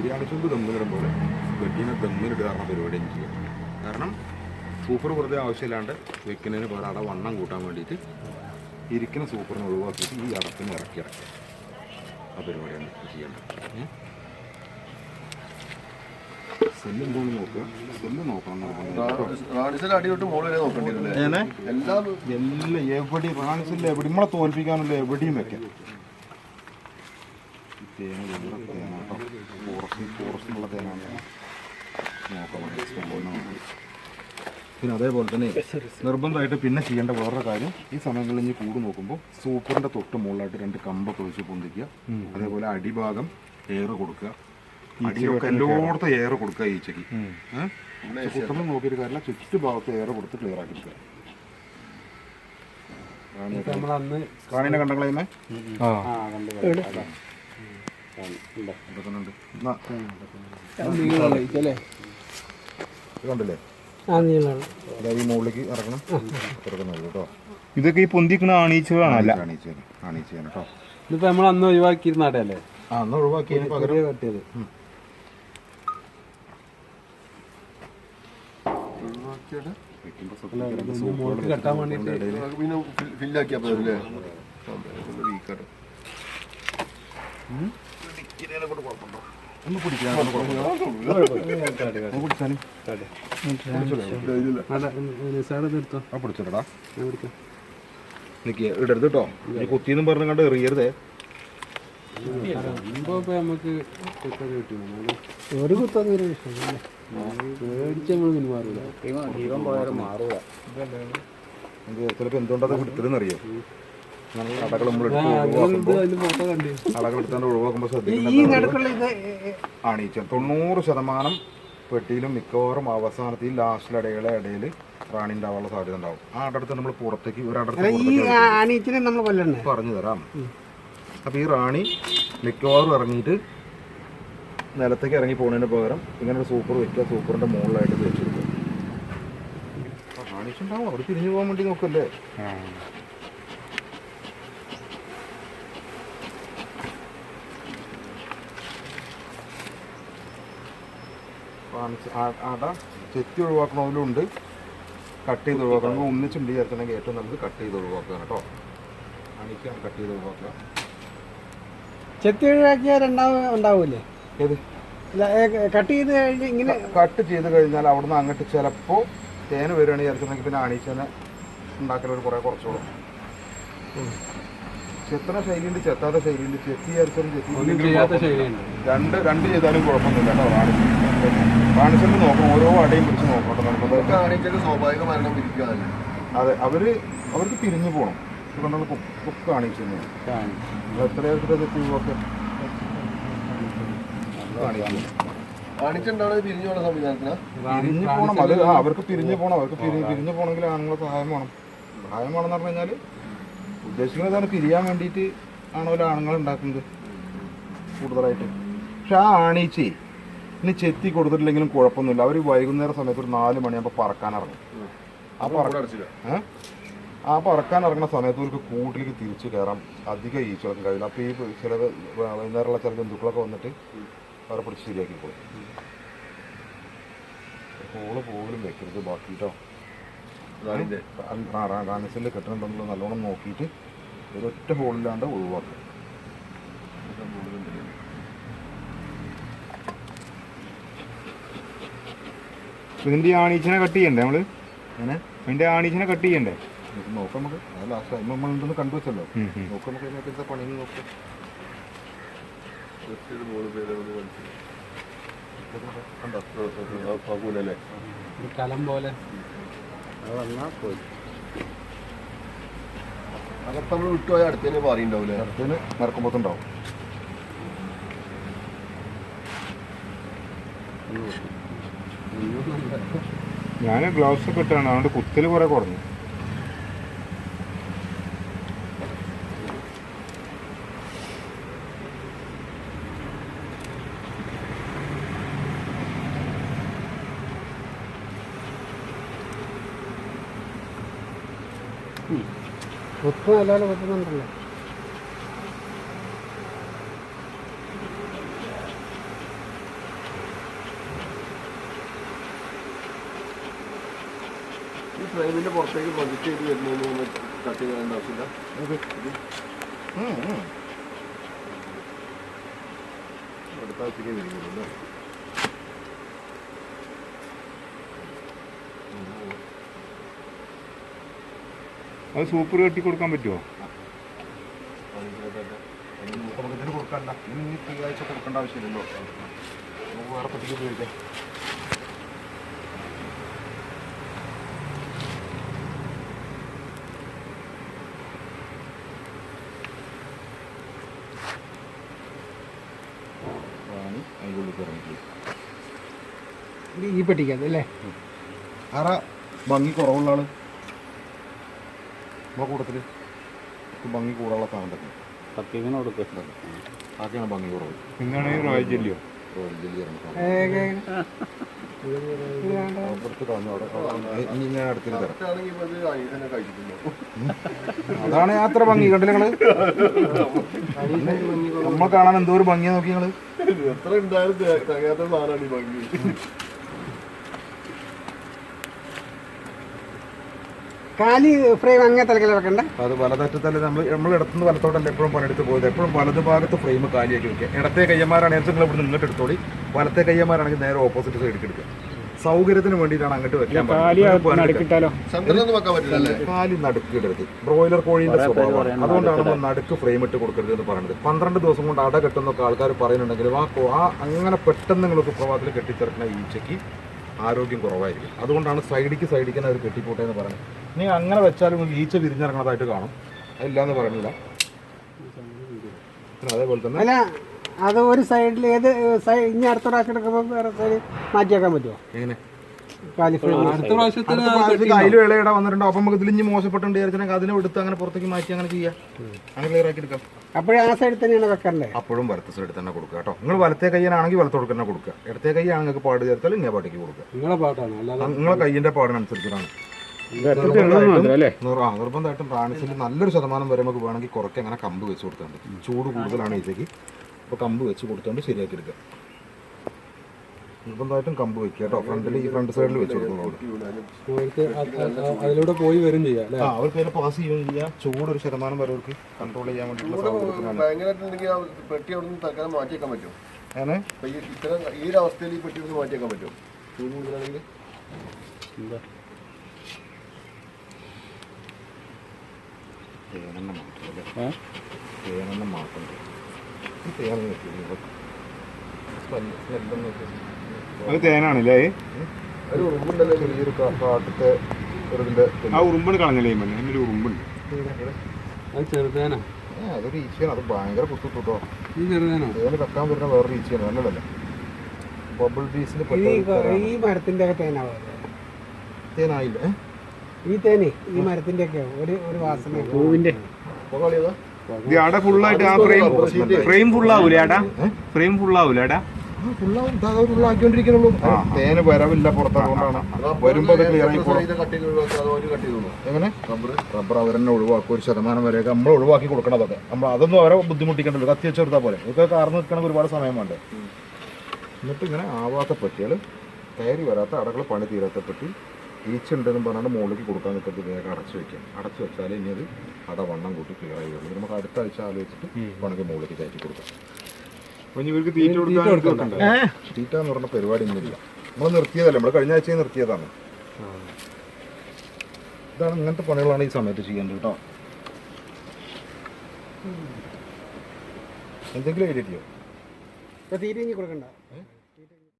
ബിരിയാണി ചുമ്പ് ദമ്മിലിടും പോലെ വെട്ടിനെ ദമ്മിലിട്ട് കാരണം പരിപാടിയും ചെയ്യാം കാരണം സൂപ്പർ വെറുതെ ആവശ്യമില്ലാണ്ട് വെക്കുന്നതിന് പകരം അവിടെ വണ്ണം കൂട്ടാൻ വേണ്ടിയിട്ട് ഇരിക്കുന്ന സൂപ്പറിനെ ഒഴിവാക്കിയിട്ട് ഈ അടപ്പിനെ ഇറക്കി ഇറക്കുക. ആ പരിപാടിയാണ് ചെയ്യേണ്ടത്. ഏ? സെല്ല് എന്തോന്ന് നോക്കുക. സെല്ല് നോക്കണം റാണിസിൽ? എല്ലാം എവിടെയും റാണിസില്ല എവിടെ നമ്മളെ തോൽപ്പിക്കാനുള്ള എവിടെയും വെക്കാം. തേങ്ങ വലിയ തേങ്ങ കേട്ടോ. ഫോറസ്റ്റ് ഫോറസ്റ്റിനുള്ള തേങ്ങ നോക്കാം പിന്നെ അതേപോലെ തന്നെ നിർബന്ധമായിട്ട് പിന്നെ ചെയ്യേണ്ട വേറൊരു കാര്യം ഈ സമയങ്ങളിൽ ഇനി കൂട് നോക്കുമ്പോൾ സൂപ്പറിന്റെ തൊട്ട് മുകളിലായിട്ട് രണ്ട് കമ്പൊക്കെ വെച്ച് പൊന്തിക്കുക. അതേപോലെ അടിഭാഗം എയർ കൊടുക്കുക. അടിയൊക്കെ എല്ലായിടത്തും എയർ കൊടുക്കുക ഈച്ചയ്ക്ക്. സൂപ്പറിൽ നോക്കിയിട്ട് കാര്യമില്ല. ചുറ്റുഭാഗത്ത് എയർ കൊടുത്ത് ക്ലിയർ ആക്കി എടുക്കുക. നമ്മളന്ന് റാണിനെ കണ്ടങ്ങളെ ആ. കണ്ടു എടുക്കുന്നുണ്ട് എന്നാ, നീളല്ലേ ഇത് കണ്ടില്ലേ? ഈ മുകളിലേക്ക് ഇറക്കണം. കേട്ടോ. ഇതൊക്കെ ഈ പൊന്തിക്കുന്ന ആണീച്ചകളാണ് അല്ല? കേട്ടോ. ഇതിപ്പോ നമ്മൾ അന്ന് ഒഴിവാക്കിയിരുന്നാട്ടല്ലേ പകരം കെട്ടാൻ നമുക്ക് പിന്നെ ഞാൻ പിടിക്കാം നിക്ക് ഇടരുത് കേട്ടോ ഈ കുത്തിന്നും പറഞ്ഞു കണ്ട് എറിയരുതേ. നമുക്ക് ഒരു കുത്തൊന്നും ഒരു വിഷയം പേടിച്ച് നമ്മൾ പിന്മാറൂല ഇത് ചിലപ്പോൾ അറിയോ നല്ല അടകൾ നമ്മൾ ഒഴിവാക്കുമ്പോൾ ആണീച്ച തൊണ്ണൂറ് ശതമാനം പെട്ടിയിലും മിക്കവാറും അവസാനത്തിൽ ഈ ലാസ്റ്റിൽ ഇടയിലെ ഇടയിൽ റാണി ഉണ്ടാവാനുള്ള സാധ്യത ഉണ്ടാവും. ആ അടടുത്ത് നമ്മൾ പുറത്തേക്ക് ഒരു അടടുത്ത് പറഞ്ഞു തരാം. അപ്പോൾ ഈ റാണി മിക്കവാറും ഇറങ്ങിയിട്ട് നിലത്തേക്ക് ഇറങ്ങി പോകുന്നതിന് പകരം ഇങ്ങനെ ഒരു സൂപ്പർ വെക്കുക സൂപ്പറിന്റെ മുകളിലായിട്ട് വെച്ചെടുക്കുക റാണീച്ചുണ്ടാവും അവർ തിരിഞ്ഞു പോകാൻ വേണ്ടി നോക്കല്ലേ? റാണിച്ച് ആ- അട ചെത്തി ഒഴിവാക്കണതിലും ഉണ്ട് കട്ട് ചെയ്ത് ഒഴിവാക്കണം. നമ്മൾ ഒന്നിച്ചുണ്ട് ചേർക്കണമെങ്കിൽ ഏറ്റവും നല്ലത് കട്ട് ചെയ്ത് ഒഴിവാക്കുക കേട്ടോ. കാണിക്കാം കട്ട് ചെയ്ത് ഒഴിവാക്കുക. ചെത്തി ഒഴിവാക്കിയാൽ രണ്ടാമത് ഉണ്ടാവൂലേ? ഏത്? കട്ട് ചെയ്ത് കഴിഞ്ഞ് ഇങ്ങനെ കട്ട് ചെയ്ത് കഴിഞ്ഞാൽ അവിടുന്ന് അങ്ങോട്ട് ചിലപ്പോൾ തേന വരുവാണെങ്കിൽ ചേർക്കുന്നെങ്കിൽ പിന്നെ അണീച്ചനെ ഉണ്ടാക്കലൊരു കുറേ കുറച്ചോളും. ചെത്തണ ശൈലിയുണ്ട് ചെത്താത്ത ശൈലിയുണ്ട്. ചെത്തി വിചാരിച്ചാലും ചെത്തി. രണ്ട് രണ്ട് ചെയ്താലും കുഴപ്പമൊന്നുമില്ല കേട്ടോ. റാണിച്ച് റാണിച്ചിട്ട് നോക്കണം ഓരോ അടയും പിടിച്ച് നോക്കണം നമുക്ക്. സ്വാഭാവിക മരണം പിരിക്കാതല്ലേ അതെ അവർ അവർക്ക് പോകണം കുക്ക് കാണിച്ചു. റാണിച്ചുണ്ടാവുന്നത് പിരിഞ്ഞു പോണ സംവിധാനത്തിനാ? പിരിഞ്ഞു പോകണം അത് അവർക്ക് പിരിഞ്ഞു പോകണം അവർക്ക് പിരി- പിരിഞ്ഞു പോകണമെങ്കിൽ ആണുങ്ങളെ സഹായം വേണം. സഹായം വേണമെന്ന് പറഞ്ഞു കഴിഞ്ഞാൽ ഉദ്ദേശിക്കുന്നത് ഇതാണ് പിരിയാൻ വേണ്ടിയിട്ട് ആണോ ആണുങ്ങൾ ഉണ്ടാക്കുന്നത്? കൂടുതലായിട്ട്. പക്ഷെ ആ ആണീച്ചേ ഇനി ചെത്തി കൊടുത്തിട്ടില്ലെങ്കിലും കുഴപ്പമൊന്നുമില്ല അവർ വൈകുന്നേരം സമയത്ത് ഒരു നാല് മണിയാകുമ്പോൾ പറക്കാൻ ഇറങ്ങും ആ പറ അടച്ചില്ല ആ പറക്കാൻ ഇറങ്ങുന്ന സമയത്ത് ഒരു കൂട്ടിലേക്ക് തിരിച്ചു കയറാം അധികം ഈച്ചകൾക്കും കഴിയില്ല അപ്പോൾ ഈ ചില വൈകുന്നേരമുള്ള ചില ജന്തുക്കളൊക്കെ വന്നിട്ട് അവരെ പിടിച്ച് ശരിയാക്കി പോകും കോൾ പോലും വെക്കരുത് ബാക്കി കേട്ടോ റാണിസിൽ കെട്ടുന്നുണ്ടെന്നുള്ള നല്ലോണം നോക്കിയിട്ട് ഒരൊറ്റ ഹോളില്ലാണ്ട് ഒഴിവാക്കുക ഇതിന്റെ ആണീച്ചനെ കട്ട് ചെയ്യണ്ടേ നമ്മൾ? അങ്ങനെ ആണീച്ചനെ ആണീച്ചിനെ കട്ട് ചെയ്യണ്ടേ? നോക്കാം നമുക്ക്. ലാസ്റ്റ് ടൈം നമ്മൾ ഉണ്ടെന്ന് കണ്ടു വെച്ചല്ലോ. നോക്കാം നമുക്ക് നോക്കാം. കലം പോലെ. അകത്ത് നമ്മൾ മാറിണ്ടാവൂലേ അടുത്തേന് നിറക്കുമ്പോത്തുണ്ടാവും ഞാൻ ഗ്ലൗസ് ഒക്കെ ഇട്ടാണ്. അതുകൊണ്ട് കുത്തിൽ കുറെ കുറഞ്ഞു. ഒത്തും അല്ലാതെ കുത്തുന്നുണ്ടല്ലോ ഫ്രെയിമിന്റെ പുറത്തേക്ക് പ്രൊജക്ട് ചെയ്ത് വരുന്നതിന് കട്ട് ചെയ്യേണ്ട ആവശ്യമില്ല. അടുത്ത ആഴ്ചയ്ക്ക് അത് സൂപ്പർ കെട്ടി കൊടുക്കാൻ പറ്റുമോ കൊടുക്കണ്ട. ഇനി ഈ തിങ്കളാഴ്ച കൊടുക്കേണ്ട ആവശ്യമില്ലല്ലോ. നമുക്ക് വേറെ പറ്റിക്ക് ഉപയോഗിക്കാം റാണി അതിനുള്ളിൽ ഇറങ്ങി ഈ പെട്ടിക്കത് അല്ലേ? അറ ഭംഗി കുറവുള്ള ആൾ നമ്മളെ കൂട്ടത്തിൽ ഭംഗി കൂടാനുള്ള സാധനം തന്നെ. സത്യത്തിന് കൊടുക്കുക ആക്കെയാണ് ഭംഗി കുറവ്. ഈ റോയൽ ജെല്ലിയോ റോയൽ ജെല്ലി ഇറങ്ങി സാധനം. അപ്പുറത്ത് കളഞ്ഞു. അവിടെ ഇനി ഞാൻ അടുത്തൊരു തരാം. അതാണ് അത്ര ഭംഗി കണ്ടില്ല നിങ്ങൾ. നമ്മൾ കാണാൻ എന്തോ ഒരു ഭംഗിയാ നോക്കി നിങ്ങൾ. എത്ര ഉണ്ടായിരുന്നു? തെ- തികയാത്ത സാധനമാണ് ഈ ഭംഗി. കാലി ഫ്രെയിം അങ്ങനെ തലക്കല വെക്കണ്ട? അത് വലതറ്റത്തല്ല നമ്മൾ നമ്മൾ ഇടത്തുനിന്ന് വലത്തോട്ടല്ല എപ്പോഴും പണിയെടുത്ത് പോയത്? എപ്പോഴും വലത് ഭാഗത്ത് ഫ്രെയിം കാലിയാക്കി വെക്കുക. ഇടത്തെ കയ്യന്മാരാണെങ്കിൽ നിങ്ങൾ ഇവിടെ നിന്നിട്ട് എടുത്തോളി. വലത്തെ കയ്യന്മാരാണെങ്കിൽ നേരെ ഓപ്പോസിറ്റ് സൈഡിൽ എടുക്കുക. സൗകര്യത്തിന് വേണ്ടിയിട്ടാണ് അങ്ങോട്ട് വെക്കാൻ പറഞ്ഞത്. ചന്ദ്രനൊന്നും വെക്കാൻ പറ്റില്ല അല്ലേ കാലി നടുക്കിടരുത്. ബ്രോയിലർ കോഴിന്റെ സ്വഭാവമാണ്. അതുകൊണ്ടാണ് നമ്മൾ നടുക്ക് ഫ്രെയിം ഇട്ട് കൊടുക്കരുത് എന്ന് പറയുന്നത്. പന്ത്രണ്ട് ദിവസം കൊണ്ട് അട കെട്ടുന്നൊക്കെ ആൾക്കാർ പറയുന്നുണ്ടെങ്കിലും ആ ആ അങ്ങനെ പെട്ടെന്ന് നിങ്ങൾ സുപ്രഭാതത്തിൽ കെട്ടിച്ചേർക്കുന്ന ഈച്ചയ്ക്ക് ആരോഗ്യം കുറവായിരിക്കും. അതുകൊണ്ടാണ് സൈഡിക്ക് സൈഡിക്കാൻ അവർ കെട്ടിപ്പോട്ടെ എന്ന് പറയുന്നത്. ഇനി അങ്ങനെ വെച്ചാലും ഈച്ച വിരിഞ്ഞിറങ്ങണതായിട്ട് കാണും. അതില്ലാന്ന് പറയുന്നില്ല. പിന്നെ അതേപോലെ തന്നെ അല്ല അത് ഒരു സൈഡിൽ ഏത് സൈഡ് ഇനി അടുത്ത പ്രാവശ്യം എടുക്കുമ്പോൾ വേറെ സൈഡ് മാറ്റിയാക്കാൻ പറ്റുമോ എങ്ങനെ? കാലി ഫ്രെയിം അടുത്ത പ്രാവശ്യത്തിന് അതിൽ വിളയിട വന്നിട്ടുണ്ടോ. അപ്പം നമുക്ക് മോശപ്പെട്ടുണ്ട് വിചാരിച്ചാൽ അതിനെ എടുത്ത് അങ്ങനെ പുറത്തേക്ക് മാറ്റി അങ്ങനെ ചെയ്യാം. അങ്ങനെ ക്ലിയർ ആക്കി എടുക്കാം. അപ്പോഴേ ആ സൈഡിൽ തന്നെയാണ് വെക്കണ്ടേ? അപ്പോഴും വലത്തെ സൈഡിൽ തന്നെ കൊടുക്കുക കേട്ടോ. നിങ്ങൾ വലത്തെ വലത്തോട് തന്നെ കൊടുക്കുക. ഇടത്തെ കൈയാണ് നിങ്ങൾക്ക് പാട് ചേർത്താൽ ഇങ്ങനെ പാട്ടിക്ക് കൊടുക്കുക. നിങ്ങളെ പാട്ടാണ്. നിങ്ങളെ കയ്യിന്റെ പാടിനനുസരിച്ചിട്ടാണ്. നിർബന്ധമായിട്ടും പ്രാണിസിൽ നല്ലൊരു ശതമാനം വരെ നമുക്ക് വേണമെങ്കിൽ കുറയ്ക്ക് അങ്ങനെ കമ്പ് വെച്ച് കൊടുത്തുണ്ട്. ചൂട് കൂടുതലാണ് ഇതിലേക്ക്. അപ്പോൾ കമ്പ് വെച്ച് കൊടുത്തുകൊണ്ട് ശരിയാക്കി എടുക്കുക നിർബന്ധമായിട്ടും കമ്പ് വെക്കുക കേട്ടോ. ഫ്രണ്ടിൽ ഈ ഫ്രണ്ട് സൈഡിൽ വെച്ച് കൊടുക്കുന്നു അതിലൂടെ പോയി വരും ചെയ്യാം ആ അവർക്ക് അതിനെ പാസ് ചെയ്യുകയും ചെയ്യാം. ചൂട് ഒരു ശതമാനം വരെ അവർക്ക് കൺട്രോൾ ചെയ്യാൻ വേണ്ടിയിട്ടുള്ള ആ പെട്ടി അവിടെ നിന്ന് തൽക്കാലം മാറ്റി വെക്കാൻ പറ്റും ഈ ഇത്തരം ഈ ഒരു അവസ്ഥയിൽ ഈ പെട്ടി ഒന്ന് മാറ്റി വെക്കാൻ പറ്റും ചൂട് കൂടുതലാണെങ്കിൽ? തേനെണ്ണം അല്ലേ തേനെണ്ണം ഈ സ്മെല്ലൊന്നും അത് തേനാണല്ലേ? ഒരു ഉറുമ്പുണ്ടല്ലോ കാട്ടത്തെ ഒരു ഇതിന്റെ ആ ഉറുമ്പിന് കളഞ്ഞല്ലേ മണ്ണി അതിന്റെ ഒരു ഉറുമ്പുണ്ട്. അത് ചെറുതേനാ. അതൊരു ഈച്ചയാണ്. അത് ഭയങ്കര കുത്തു ഈ ചെറുതേനാ. തേന് കക്കാൻ വരുന്ന വേറൊരു ഈച്ചയാണ്. നല്ലതല്ല ബബിൾ ബീസിൽ ഈ ഈ മരത്തിന്റെ ഒക്കെ തേനായില്ലേ? ഈ തേനി ഈ മരത്തിന്റെ ഒക്കെ ഒരു ഒരു വാസന പൂവിന്റെ. ഇത് ഫുള്ളായിട്ട് ആ ഫ്രെയിം ഫ്രെയിം ഫുള്ളാവൂലേ ഫുള്ളാവൂലേ തേന് വരവില്ല വരുമ്പോ എങ്ങനെ? റബ്ബർ റബ്ബർ അവർ തന്നെ ഒഴിവാക്കും ഒരു ശതമാനം വരെ നമ്മൾ ഒഴിവാക്കി കൊടുക്കണം അതൊക്കെ നമ്മൾ അതൊന്നും അവരെ ബുദ്ധിമുട്ടിക്കണ്ടല്ലോ. കത്തി വെച്ചെടുത്താൽ പോലെ ഇതൊക്കെ കാർന്ന് നിൽക്കണമെങ്കിൽ ഒരുപാട് സമയം വേണ്ടേ. എന്നിട്ട് ഇങ്ങനെ ആവാത്ത പെട്ടികൾ കയറി വരാത്ത അടകൾ പണി തീരാത്ത പെട്ടി. ഈച്ചുണ്ടെന്നും പറഞ്ഞാൽ മുകളിലേക്ക് കൊടുക്കാൻ നിൽക്കുന്നത് വേഗം അടച്ചു വെക്കാം അടച്ചു വെച്ചാൽ ഇനി അത് അട വണ്ണം കൂട്ടി ക്ലിയർ ആയി നമുക്ക് അടുത്ത ആഴ്ച ആലോചിച്ചിട്ട് വേണമെങ്കിൽ മുകളിലേക്ക് കയറ്റി കൊടുക്കാം. ഇവർക്ക് തീറ്റ കൊടുക്കാൻ തീറ്റ എന്ന് പറഞ്ഞ പരിപാടി ഒന്നുമില്ല നമ്മൾ നിർത്തിയതല്ല നമ്മൾ കഴിഞ്ഞ ആഴ്ച നിർത്തിയതാണ്. ഇതാണ് ഇങ്ങനത്തെ പണികളാണ് ഈ സമയത്ത് ചെയ്യേണ്ടത് കേട്ടോ. എന്തെങ്കിലും ഐഡിയ ചെയ്യോ തീരെ കൊടുക്കണ്ട.